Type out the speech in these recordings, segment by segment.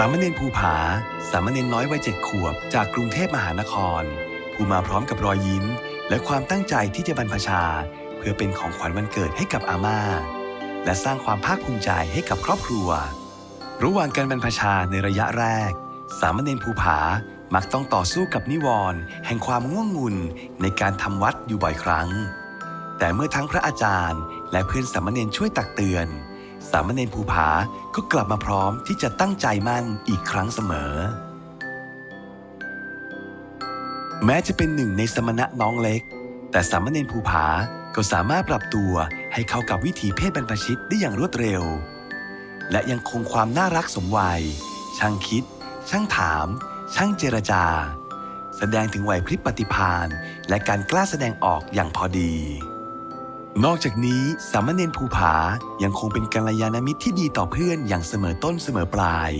สามเณรภูผา สามเณรน้อยวัยเจ็ดขวบ จากกรุงเทพมหานครผู้มาพร้อมกับรอยยิ้ม และความตั้งใจที่จะบรรพชา เพื่อเป็นของขวัญวันเกิดให้กับอาม่า และสร้างความภาคภูมิใจให้กับครอบครัว ระหว่างการบรรพชาในระยะแรก สามเณรภูผามักต้องต่อสู้กับนิวรณ์แห่งความง่วงงุนในการทำวัดอยู่บ่อยครั้ง แต่เมื่อทั้งพระอาจารย์ และเพื่อนสามเณรช่วยตักเตือน สามเณรภูผาก็กลับมาพร้อมที่จะตั้งใจมั่นอีกครั้งเสมอ แม้จะเป็นหนึ่งในสมณะน้องเล็ก แต่สามเณรภูผาก็สามารถปรับตัวให้เข้ากับวิถีเพศบรรพชิตได้อย่างรวดเร็ว และยังคงความน่ารักสมวัย ช่างคิด ช่างถาม ช่างเจรจา แสดงถึงไหวพริบปฏิภาณและการกล้าแสดงออกอย่างพอดี นอกจากนี้สามเณรภูผายังคงเป็นกัลยาณมิตรที่ดีต่อเพื่อนอย่างเสมอต้นเสมอปลาย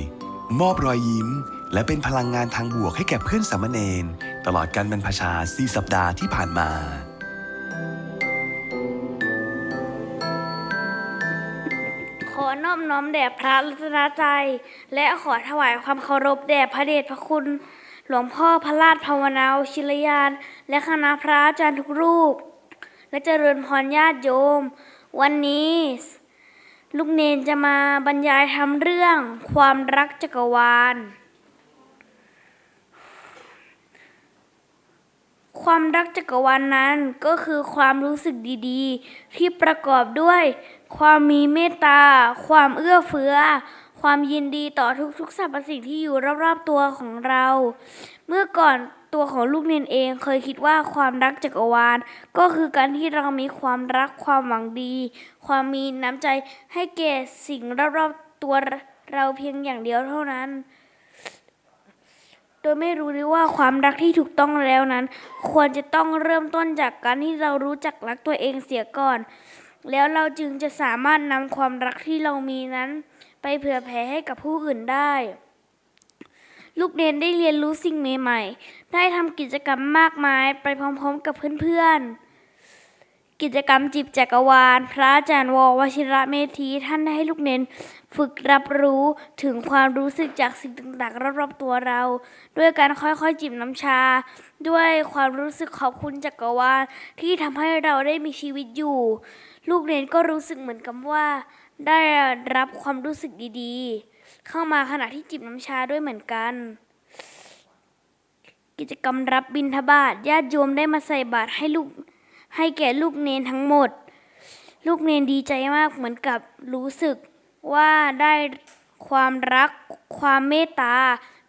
มอบรอยยิ้ม และเป็นพลังงานทางบวกให้แก่เพื่อนสามเณรตลอดการบรรพชาสี่สัปดาห์ที่ผ่านมา ขอนอบน้อมแด่พระรัตนตรัยและขอถวายความเคารพแด่พระเดชพระคุณ หลวงพ่อพระราชภาวนาวชิรยาน และคณะพระอาจารย์ทุกรูป และเจริญพรญาติโยม วันนี้ ลูกเนนจะมาบรรยายทำเรื่องความรักจักรวาล ความรักจักรวาลนนั้นก็คือความรู้สึกดีๆ ที่ประกอบด้วย ความมีเมตตา ความเอื้อเฟื้อ ความยินดีต่อทุกๆสรรพสิ่งที่อยู่รอบๆตัวของเรา เมื่อก่อน ตัวของลูกเนนเองเคยคิดว่าความรักจักรวาล ก็คือการที่เรามีความรักความหวังดี ความมีน้ำใจให้แก่สิ่งรอบๆตัวเราเพียงอย่างเดียวเท่านั้น โดยไม่รู้เลยว่าความรักที่ถูกต้องแล้วนั้น ควรจะต้องเริ่มต้นจากการที่เรารู้จักรักตัวเองเสียก่อน แล้วเราจึงจะสามารถนำความรักที่เรามีนั้น ไปเผื่อแผ่ให้กับผู้อื่นได้ ลูกเนนได้เรียนรู้สิ่งใหม่ๆ ได้ทำกิจกรรมมากมายไปพร้อมๆกับเพื่อนๆ กิจกรรมจิบจักรวาล พระอาจารย์ววชิระเมธีท่านได้ให้ลูกเนนฝึกรับรู้ถึงความรู้สึกจากสิ่งต่างๆรอบๆตัวเรา ด้วยการค่อยๆจิบน้ำชา ด้วยความรู้สึกขอบคุณจักรวาลที่ทำให้เราได้มีชีวิตอยู่ ลูกเนนก็รู้สึกเหมือนกับว่า ได้รับความรู้สึกดีๆ เข้ามาขณะที่จิบน้ำชาด้วยเหมือนกัน กิจกรรมรับบิณฑบาตญาติโยมได้มาใส่บาตรให้ลูกให้แก่ลูกเนนทั้งหมด ลูกเนนดีใจมากเหมือนกับรู้สึกว่าได้ความรักความเมตตา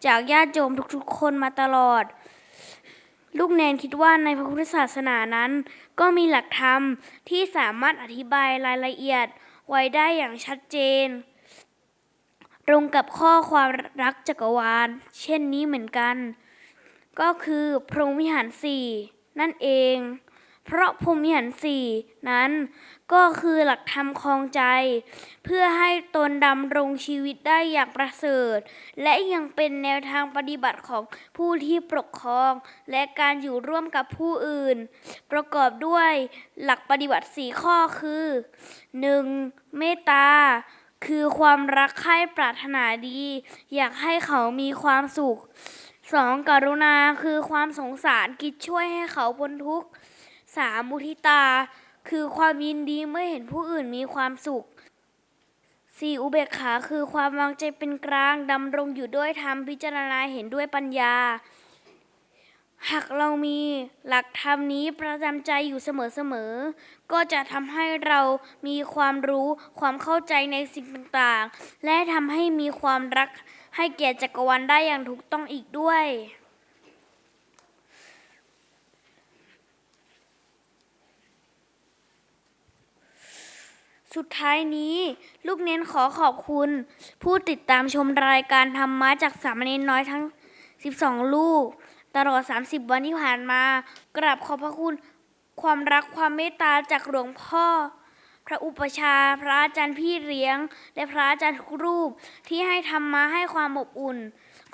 จากญาติโยมทุกๆ คนมาตลอด ลูกเนนคิดว่าในพระพุทธศาสนานั้น ก็มีหลักธรรมที่สามารถอธิบายรายละเอียดไว้ได้อย่างชัดเจน ตรงกับข้อความรักจักรวาล เช่นนี้เหมือนกัน ก็คือพรหมวิหารสี่นั่นเอง เพราะพรหมวิหารสี่นั้น ก็คือหลักธรรมครองใจ เพื่อให้ตนดำรงชีวิตได้อย่างประเสริฐ และยังเป็นแนวทางปฏิบัติของผู้ที่ปกครอง และการอยู่ร่วมกับผู้อื่น ประกอบด้วยหลักปฏิบัติสี่ข้อคือ 1. เมตตา คือความรักใคร่ปรารถนาดี อยากให้เขามีความสุขสองกรุณาคือความสงสารคิดช่วยให้เขาพ้นทุกข์สามมุทิตา คือความยินดีเมื่อเห็นผู้อื่นมีความสุขสี่อุเบกขาคือความวางใจเป็นกลางดำรงอยู่ด้วยธรรมพิจารณาเห็นด้วยปัญญา หากเรามีหลักธรรมนี้ประจำใจอยู่เสมอๆ ก็จะทำให้เรามีความรู้ความเข้าใจในสิ่งต่างๆ และทำให้มีความรักให้แก่จักรวาลได้อย่างถูกต้องอีกด้วย สุดท้ายนี้ ลูกเน้นขอขอบคุณ ผู้ติดตามชมรายการธรรมะจากสามเณรน้อยทั้ง 12 ลูก ตลอด 30 วันที่ผ่านมากราบขอบพระคุณความรักความเมตตาจากหลวงพ่อ พระอุปชา พระอาจารย์พี่เลี้ยง และพระอาจารย์ทุกรูปที่ให้ธรรมะให้ความอบอุ่น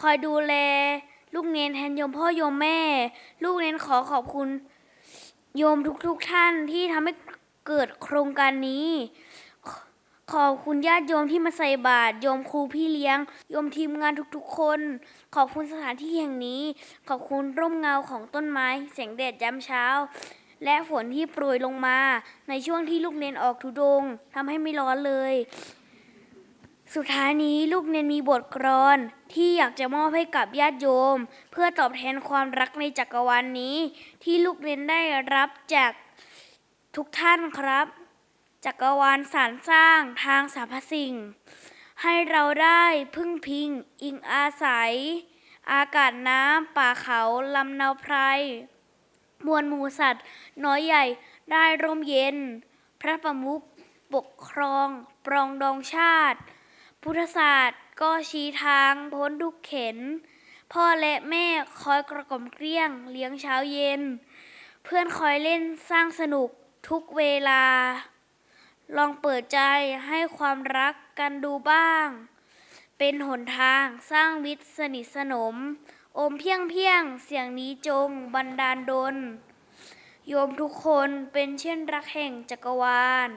คอยดูแล ลูกเนนแทนโยมพ่อโยมแม่ ลูกเนนขอขอบคุณ โยมทุกๆทท่านที่ทำให้เกิดโครงการนี้ ขอบคุณญาติโยมที่มาใส่บาตรโยมครูพี่เลี้ยง โยมทีมงานทุกๆคน ขอบคุณสถานที่แห่งนี้ ขอบคุณร่มเงาของต้นไม้ แสงแดดยามเช้า และฝนที่โปรยลงมา ในช่วงที่ลูกเนนออกทุดงทำให้ไม่ร้อนเลย สุดท้ายนี้ลูกเนนมีบทกลอนที่อยากจะมอบให้กับญาติโยม เพื่อตอบแทนความรักในจักรวาลนนี้ ที่ลูกเนนได้รับจากทุกท่านครับ จักรวาลสารสร้างทางสรรพสิ่ง ให้เราได้พึ่งพิงอิงอาศัย อากาศน้ำป่าเขาลำนาไพรมวลหมูสัตว์ น้อยใหญ่ได้ร่มเย็น พระประมุขปกครอง ปรองดองชาติ พุทธศาสตร์ก็ชี้ทางพ้นทุกเข็น พ่อและแม่คอยกระกล่อมเกลี้ยง เลี้ยงเช้าเย็น เพื่อนคอยเล่นสร้างสนุกทุกเวลา ลองเปิดใจให้ความรักกันดูบ้าง เป็นหนทางสร้างมิตรสนิทสนม อมเพียงเพียงเสียงนี้จงบันดาลดล โยมทุกคนเป็นเช่นรักแห่งจักรวาล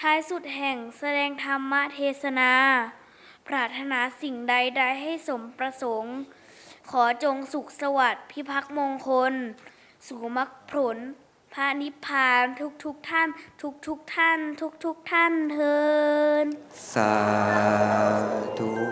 ท้ายสุดแห่งแสดงธรรมเทศนา ปรารถนาสิ่งใดใดให้สมประสงค์ ขอจงสุขสวัสดิ์พิพักษ์มงคลสู่มรรคผล พระนิพพานทุกทุกท่าน ทุกทุกท่าน ทุกทุกท่านเทินสาธุ